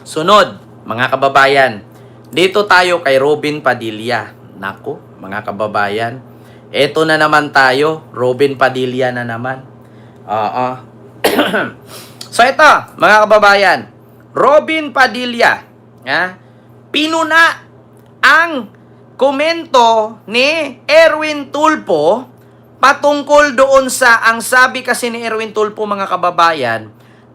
Sunod, mga kababayan, dito tayo kay Robin Padilla. Nako, mga kababayan, eto na naman tayo, Robin Padilla na naman. Oo. so ito, mga kababayan, Robin Padilla, ha? pinuna ang komento ni Erwin Tulpo patungkol doon sa ang sabi kasi ni Erwin Tulpo mga kababayan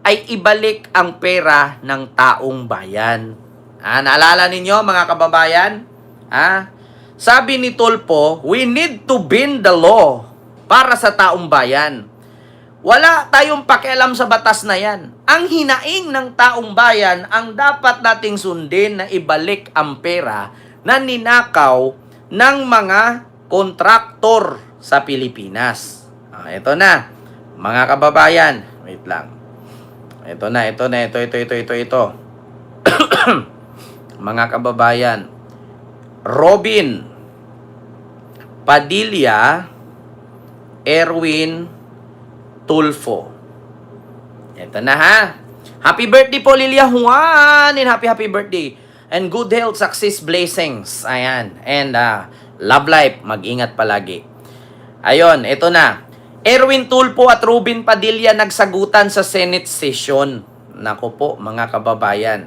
ay ibalik ang pera ng taong bayan. Ah, naalala ninyo mga kababayan? Ah, sabi ni Tulpo, we need to bend the law para sa taong bayan. Wala tayong pakialam sa batas na yan. Ang hinaing ng taong bayan ang dapat nating sundin na ibalik ang pera na ninakaw ng mga kontraktor sa Pilipinas. Ah, ito na, mga kababayan. Wait lang. Ito na, ito na, ito, ito, ito, ito, ito. mga kababayan. Robin Padilla Erwin Tulfo. Ito na ha. Happy birthday po Lilia Juan and happy happy birthday. And good health, success, blessings. Ayan. And uh, love life. Mag-ingat palagi. Ayon, ito na. Erwin Tulfo at Ruben Padilla nagsagutan sa Senate session. Nako po, mga kababayan.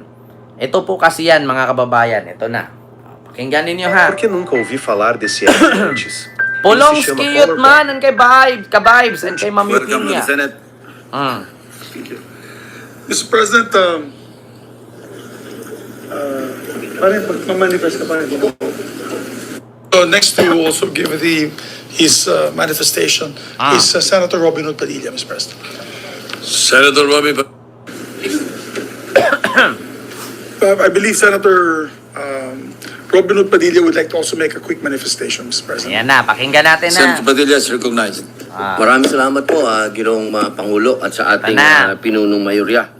Ito po kasi yan, mga kababayan. Ito na. Pakinggan ninyo ha. Por que nunca ouvi falar desse antes? Polongski, Yutman, and kay Vibes, ka-Vibes, and kay the Senate. Mm. Mr. President, um, uh, parang magmamanifest ka pa rin. So next to you also give the, his uh, manifestation Ah. is uh, Senator Robin Hood Padilla, Mr. President. Senator Robbie, Pa- Uh, I believe Senator um, Robin Hood Padilla would like to also make a quick manifestation, Mr. President. Ayan na, pakinggan natin na. Senator Padilla is recognized. Ah. Maraming salamat po, uh, Ginong uh, Pangulo at sa ating Tana. uh, pinunong mayorya.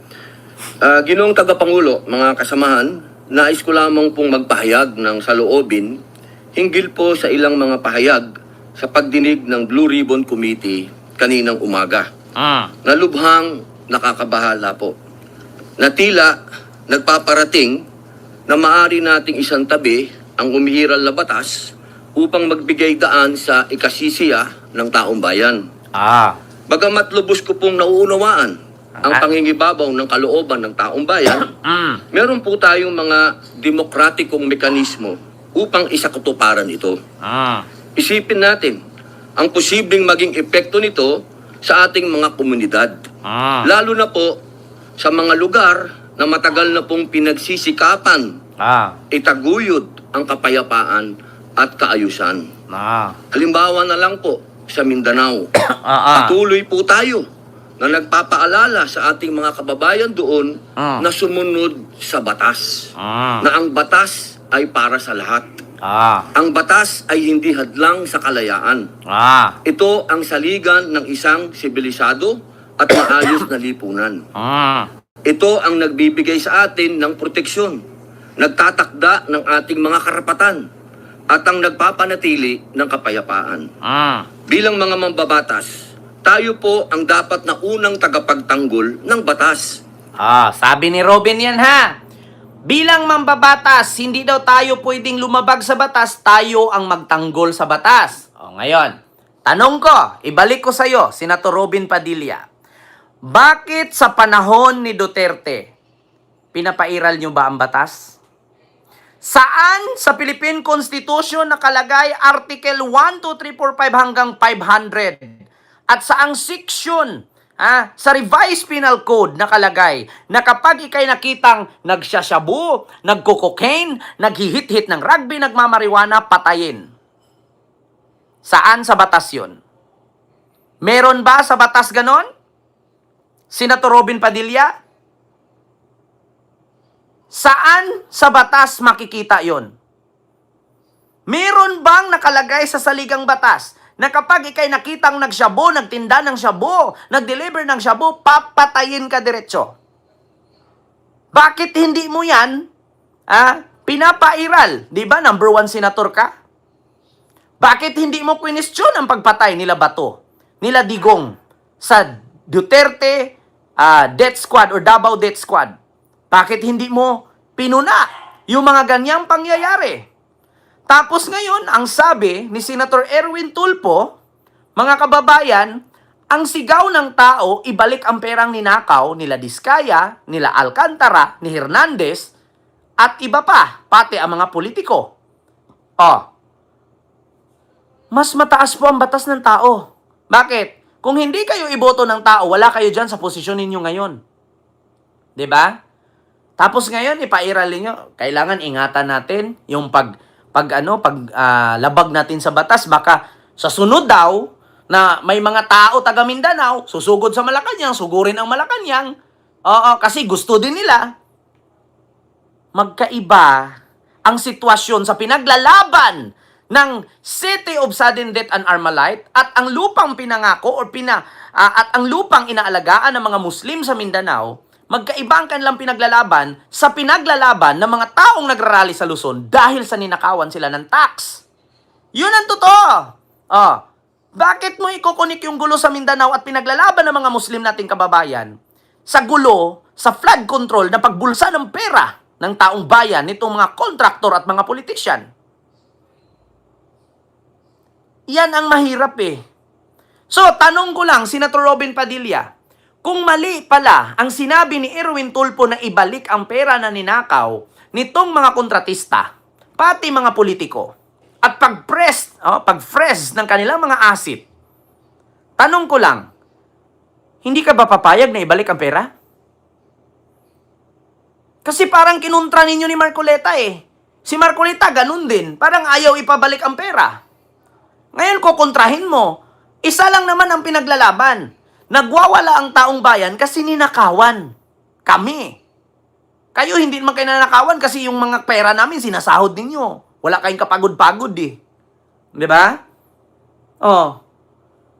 Uh, Ginong Tagapangulo, mga kasamahan, nais ko lamang pong magpahayag ng saloobin hinggil po sa ilang mga pahayag sa pagdinig ng Blue Ribbon Committee kaninang umaga. Mm. Na lubhang nakakabahala po. Na tila nagpaparating na maari nating isang tabi ang umihiral na batas upang magbigay daan sa ikasisiya ng taong bayan. Ah. Bagamat lubos ko pong nauunawaan ang Ah. pangingibabaw ng kalooban ng taong bayan, Mm. meron po tayong mga demokratikong mekanismo upang isakutuparan ito. Mm. Isipin natin ang posibleng maging epekto nito sa ating mga komunidad. Mm. Lalo na po sa mga lugar na matagal na pong pinagsisikapan Ah. itaguyod ang kapayapaan at kaayusan. Ah. Halimbawa na lang po sa Mindanao. Ah. ah. Patuloy po tayo na nagpapaalala sa ating mga kababayan doon Ah. na sumunod sa batas. Mm. Na ang batas ay para sa lahat. Ah. Ang batas ay hindi hadlang sa kalayaan. Ah. Ito ang saligan ng isang sibilisado at maayos na lipunan. Mm. Ito ang nagbibigay sa atin ng proteksyon, nagtatakda ng ating mga karapatan, at ang nagpapanatili ng kapayapaan. Mm. Bilang mga mambabatas, tayo po ang dapat na unang tagapagtanggol ng batas. Ah, sabi ni Robin yan ha. Bilang mambabatas, hindi daw tayo pwedeng lumabag sa batas, tayo ang magtanggol sa batas. O ngayon, tanong ko, ibalik ko sa'yo, Senator Robin Padilla. Bakit sa panahon ni Duterte, pinapairal nyo ba ang batas? Saan sa Philippine Constitution nakalagay Article 1, 2, 3, 4, 5 hanggang 500? At saang section ha, sa Revised Penal Code nakalagay na kapag ikay nakitang nagsasyabu, nagko-cocaine, naghihit-hit ng rugby, nagmamariwana, patayin. Saan sa batas yun? Meron ba sa batas ganon? Senator Robin Padilla? Saan sa batas makikita yon? Meron bang nakalagay sa saligang batas na kapag ikay nakitang nagsyabo, nagtinda ng syabo, nag-deliver ng syabo, papatayin ka diretso? Bakit hindi mo yan ah, pinapairal? Di ba number one senator ka? Bakit hindi mo question ang pagpatay nila Bato, nila Digong sa Duterte ah, Death Squad or Davao Death Squad? Bakit hindi mo pinuna yung mga ganyang pangyayari? Tapos ngayon, ang sabi ni Senator Erwin Tulpo, mga kababayan, ang sigaw ng tao, ibalik ang perang ninakaw nila Diskaya, nila Alcantara, ni Hernandez, at iba pa, pati ang mga politiko. Oh, mas mataas po ang batas ng tao. Bakit? Kung hindi kayo iboto ng tao, wala kayo dyan sa posisyon ninyo ngayon. ba? Tapos ngayon ipairal niyo, kailangan ingatan natin yung pag pag ano, pag ah, labag natin sa batas baka sa sunod daw na may mga tao taga Mindanao susugod sa Malacanang, sugurin ang Malacanang. Oo, kasi gusto din nila. Magkaiba ang sitwasyon sa pinaglalaban ng City of Sudden Death and Armalite at ang lupang pinangako or pina ah, at ang lupang inaalagaan ng mga Muslim sa Mindanao, magkaiba ang kanilang pinaglalaban sa pinaglalaban ng mga taong nagrarally sa Luzon dahil sa ninakawan sila ng tax. Yun ang totoo. Oh, bakit mo ikukunik yung gulo sa Mindanao at pinaglalaban ng mga Muslim nating kababayan sa gulo, sa flood control na pagbulsa ng pera ng taong bayan nitong mga kontraktor at mga politician? Yan ang mahirap eh. So, tanong ko lang, Senator Robin Padilla, kung mali pala ang sinabi ni Erwin Tulfo na ibalik ang pera na ninakaw nitong mga kontratista, pati mga politiko, at pag-press, oh, pag-freeze ng kanilang mga asset, tanong ko lang, hindi ka ba papayag na ibalik ang pera? Kasi parang kinuntra ninyo ni Marcoleta eh. Si Marcoleta ganun din, parang ayaw ipabalik ang pera. Ngayon kukontrahin mo, isa lang naman ang pinaglalaban. Nagwawala ang taong bayan kasi ninakawan. Kami. Kayo hindi naman kayo nanakawan kasi yung mga pera namin sinasahod ninyo. Wala kayong kapagod-pagod eh. Di ba? Oh.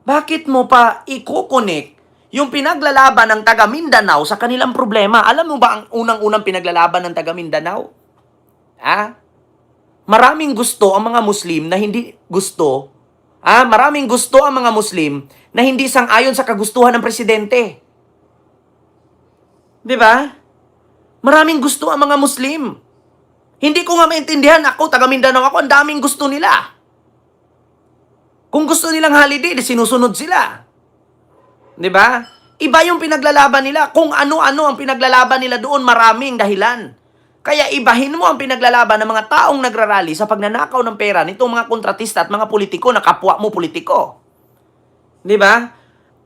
Bakit mo pa ikukunik yung pinaglalaban ng taga Mindanao sa kanilang problema? Alam mo ba ang unang-unang pinaglalaban ng taga Mindanao? Ha? Maraming gusto ang mga Muslim na hindi gusto. Ah, maraming gusto ang mga Muslim na hindi sang-ayon sa kagustuhan ng presidente. 'Di ba? Maraming gusto ang mga Muslim. Hindi ko nga maintindihan ako, taga Mindanao ako, ang daming gusto nila. Kung gusto nilang holiday, di sinusunod sila. 'Di ba? Iba yung pinaglalaban nila. Kung ano-ano ang pinaglalaban nila doon, maraming dahilan. Kaya ibahin mo ang pinaglalaban ng mga taong nagrarally sa pagnanakaw ng pera nitong mga kontratista at mga politiko na kapwa mo politiko. 'Di ba?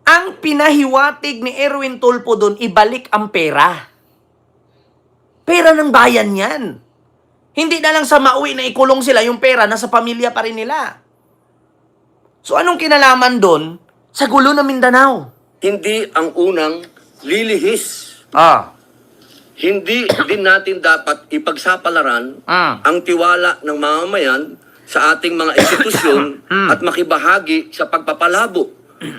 Ang pinahiwatig ni Erwin Tulfo doon, ibalik ang pera. Pera ng bayan yan. Hindi na lang sa mauwi na ikulong sila yung pera, nasa pamilya pa rin nila. So anong kinalaman doon sa gulo ng Mindanao? Hindi ang unang lilihis. Ah. Hindi din natin dapat ipagsapalaran Ah. ang tiwala ng mamamayan sa ating mga institusyon at makibahagi sa pagpapalabo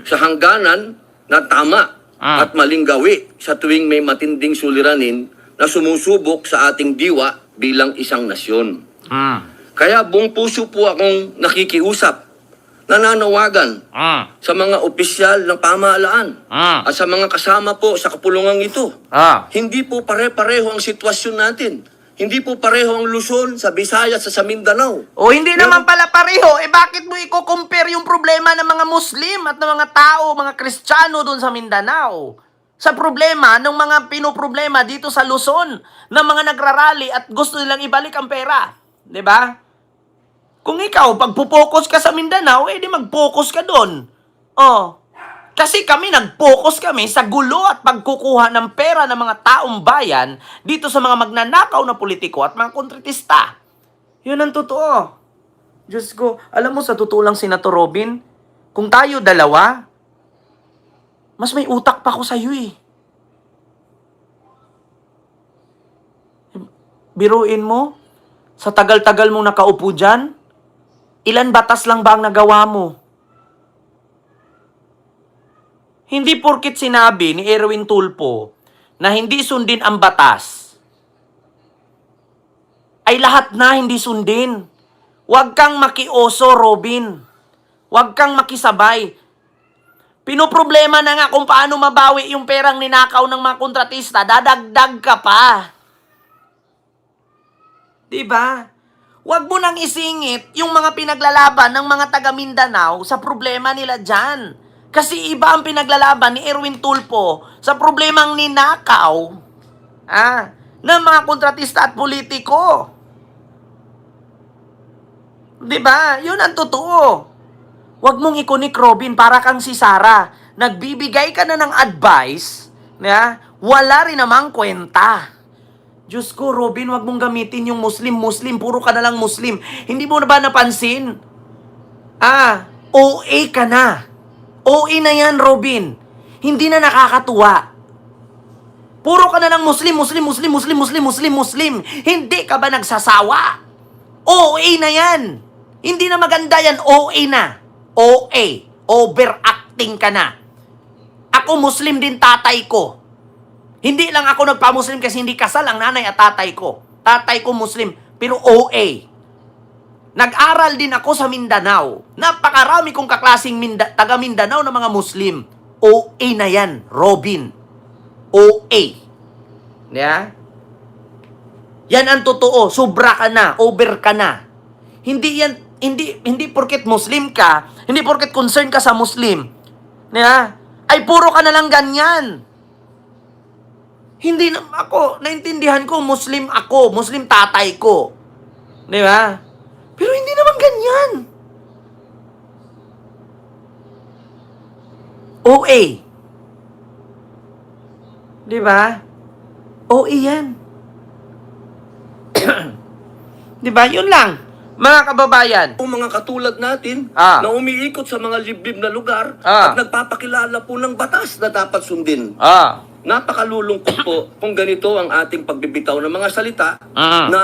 sa hangganan na tama Ah. at maling gawi sa tuwing may matinding suliranin na sumusubok sa ating diwa bilang isang nasyon. Ah. Kaya buong puso po akong nakikiusap, nananawagan Ah. sa mga opisyal ng pamahalaan Ah. at sa mga kasama po sa kapulungang ito. Ah. Hindi po pare-pareho ang sitwasyon natin. Hindi po pareho ang Luzon sa Visayas sa, sa Mindanao. O hindi naman pala pareho, eh bakit mo i-compare yung problema ng mga Muslim at ng mga tao, mga Kristiyano doon sa Mindanao? Sa problema ng mga pinoproblema dito sa Luzon, ng mga nagrarally at gusto nilang ibalik ang pera. 'Di ba? Kung ikaw, pagpupokus ka sa Mindanao, eh di mag-focus ka doon. Oh. Kasi kami nag-focus kami sa gulo at pagkukuha ng pera ng mga taong bayan dito sa mga magnanakaw na politiko at mga kontratista. Yun ang totoo. Diyos ko, alam mo sa totoo lang, Senator Robin, kung tayo dalawa, mas may utak pa ko sa iyo eh. Biruin mo, sa tagal-tagal mong nakaupo dyan, ilan batas lang ba ang nagawa mo? Hindi porkit sinabi ni Erwin Tulpo na hindi sundin ang batas, ay lahat na hindi sundin. Huwag kang makioso, Robin. Huwag kang makisabay. Pinoproblema na nga kung paano mabawi yung perang ninakaw ng mga kontratista, dadagdag ka pa. 'Di ba? Huwag mo nang isingit yung mga pinaglalaban ng mga taga Mindanao sa problema nila dyan. Kasi iba ang pinaglalaban ni Erwin Tulpo sa problemang ninakaw ah, ng mga kontratista at politiko. 'Di ba? Yun ang totoo. Huwag mong ikunik, Robin, para kang si Sarah. Nagbibigay ka na ng advice, na wala rin namang kwenta. Diyos ko, Robin, wag mong gamitin yung Muslim, Muslim, puro ka na lang Muslim. Hindi mo na ba napansin? Ah, OA ka na. OA na yan, Robin. Hindi na nakakatuwa. Puro ka na lang Muslim, Muslim, Muslim, Muslim, Muslim, Muslim, Muslim. Hindi ka ba nagsasawa? OA na yan. Hindi na maganda yan, OA na. OA. Overacting ka na. Ako Muslim din tatay ko. Hindi lang ako nagpa-Muslim kasi hindi kasal ang nanay at tatay ko. Tatay ko Muslim, pero OA. Nag-aral din ako sa Mindanao. Napakarami kong kaklasing Minda- taga Mindanao na mga Muslim. OA na yan, Robin. OA. Yeah? Yan ang totoo. Sobra ka na. Over ka na. Hindi yan, hindi, hindi porket Muslim ka, hindi porket concern ka sa Muslim, yeah? ay puro ka na lang ganyan. Hindi na, ako, naintindihan ko, Muslim ako, Muslim tatay ko. Di ba? Pero hindi naman ganyan. OA. Di ba? OA yan. Di ba? Yun lang. Mga kababayan. O mga katulad natin Ah. na umiikot sa mga liblib na lugar Ah. at nagpapakilala po ng batas na dapat sundin. Ah. Napakalulungkot po kung ganito ang ating pagbibitaw ng mga salita Mm. na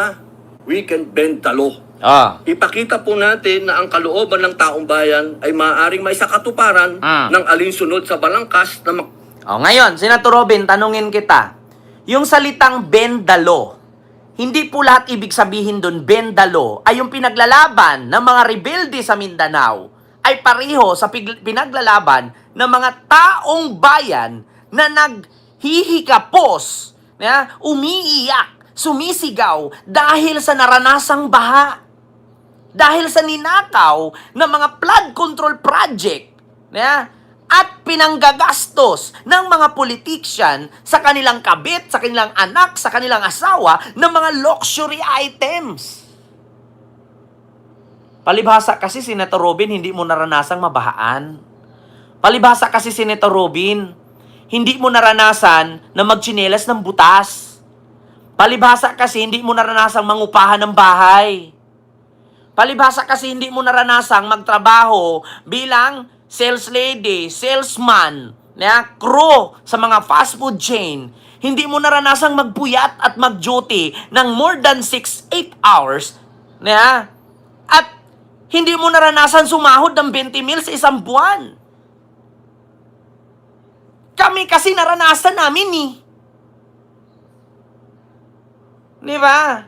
we can bend the law. Ah. Ipakita po natin na ang kalooban ng taong bayan ay maaaring may sakatuparan Mm. ng alinsunod sa balangkas na mak- O ngayon, Senator Robin, tanungin kita. Yung salitang bend the law, hindi po lahat ibig sabihin doon bend the law ay yung pinaglalaban ng mga rebelde sa Mindanao ay pareho sa pig- pinaglalaban ng mga taong bayan na naghihikapos, na umiiyak, sumisigaw dahil sa naranasang baha dahil sa ninakaw ng mga flood control project na at pinanggagastos ng mga politician sa kanilang kabit, sa kanilang anak, sa kanilang asawa ng mga luxury items. Palibhasa kasi, Senator Robin, hindi mo naranasang mabahaan. Palibhasa kasi, Senator Robin, hindi mo naranasan na magtsinelas ng butas. Palibhasa kasi, hindi mo naranasang mangupahan ng bahay. Palibhasa kasi hindi mo naranasang magtrabaho bilang sales lady, salesman, na crew sa mga fast food chain. Hindi mo naranasang magpuyat at mag-duty ng more than 6-8 hours. Na, at hindi mo naranasan sumahod ng 20 mil sa isang buwan. Kami kasi naranasan namin eh. Di ba?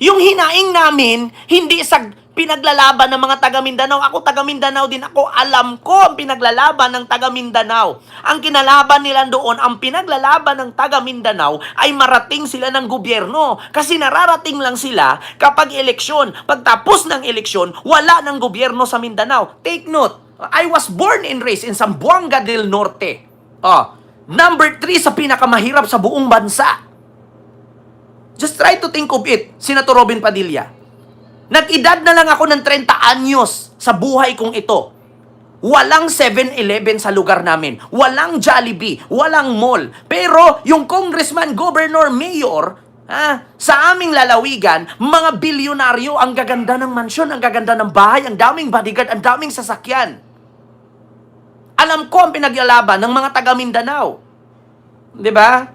Yung hinaing namin, hindi sa pinaglalaban ng mga taga Mindanao. Ako taga Mindanao din ako. Alam ko ang pinaglalaban ng taga Mindanao. Ang kinalaban nila doon, ang pinaglalaban ng taga Mindanao ay marating sila ng gobyerno. Kasi nararating lang sila kapag eleksyon. Pagtapos ng eleksyon, wala ng gobyerno sa Mindanao. Take note, I was born and raised in Zamboanga del Norte. Oh, number three sa pinakamahirap sa buong bansa. Just try to think of it, Senator Robin Padilla. Nag-edad na lang ako ng 30 anyos sa buhay kong ito. Walang 7-Eleven sa lugar namin. Walang Jollibee. Walang mall. Pero yung congressman, governor, mayor, ha, sa aming lalawigan, mga bilyonaryo, ang gaganda ng mansyon, ang gaganda ng bahay, ang daming bodyguard, ang daming sasakyan. Alam ko ang pinaglalaban ng mga taga Mindanao. 'Di ba?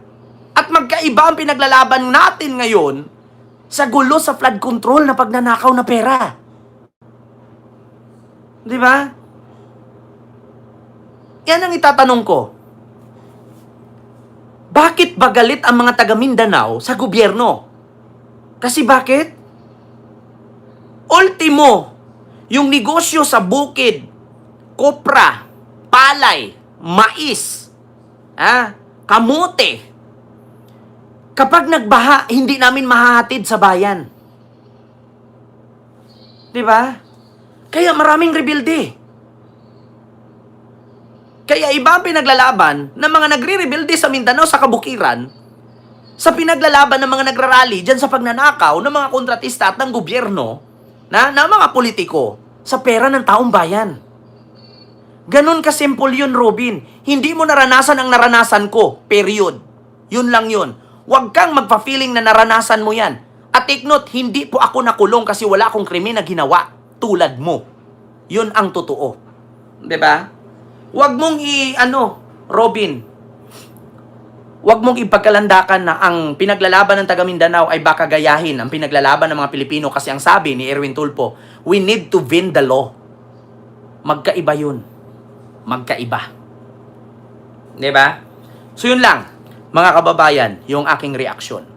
At magkaiba ang pinaglalaban natin ngayon sa gulo sa flood control na pagnanakaw na pera. Di ba? Yan ang itatanong ko. Bakit ba galit ang mga taga Mindanao sa gobyerno? Kasi bakit? Ultimo, yung negosyo sa bukid, kopra, palay, mais, ah, kamote, Kapag nagbaha, hindi namin mahahatid sa bayan. 'Di ba? Kaya maraming rebuilde. Kaya iba ang pinaglalaban ng mga nagre-rebelde sa Mindanao sa kabukiran sa pinaglalaban ng mga nagrarally dyan sa pagnanakaw ng mga kontratista at ng gobyerno na, na mga politiko sa pera ng taong bayan. Ganon kasimple yun, Robin. Hindi mo naranasan ang naranasan ko. Period. Yun lang yun. Huwag kang magpa-feeling na naranasan mo yan. At take note, hindi po ako nakulong kasi wala akong krimen na ginawa tulad mo. Yun ang totoo. ba? Huwag mong i ano, Robin. Huwag mong ipagkalandakan na ang pinaglalaban ng taga Mindanao ay baka gayahin ang pinaglalaban ng mga Pilipino kasi ang sabi ni Erwin Tulpo, we need to win the law. Magkaiba yun. Magkaiba. 'Di ba? So yun lang, mga kababayan, yung aking reaksyon.